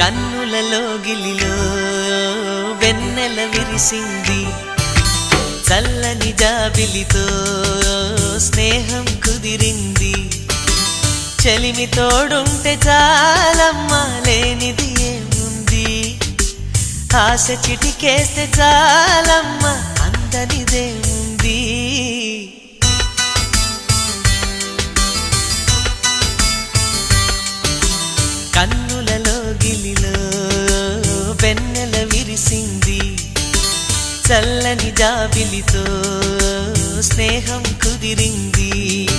కన్నులలో గిలిలో వెన్నెల విరిసింది. చల్లని జాబిలితో స్నేహం కుదిరింది. చెలిమి తోడుంటే చాలమ్మా లేనిది ఏముంది? ఆశ చిటికేస్తే చాలమ్మా అందని కన్నులలో వెన్నెల విరిసింది. చల్లని జాబిలితో స్నేహం కుదిరింది.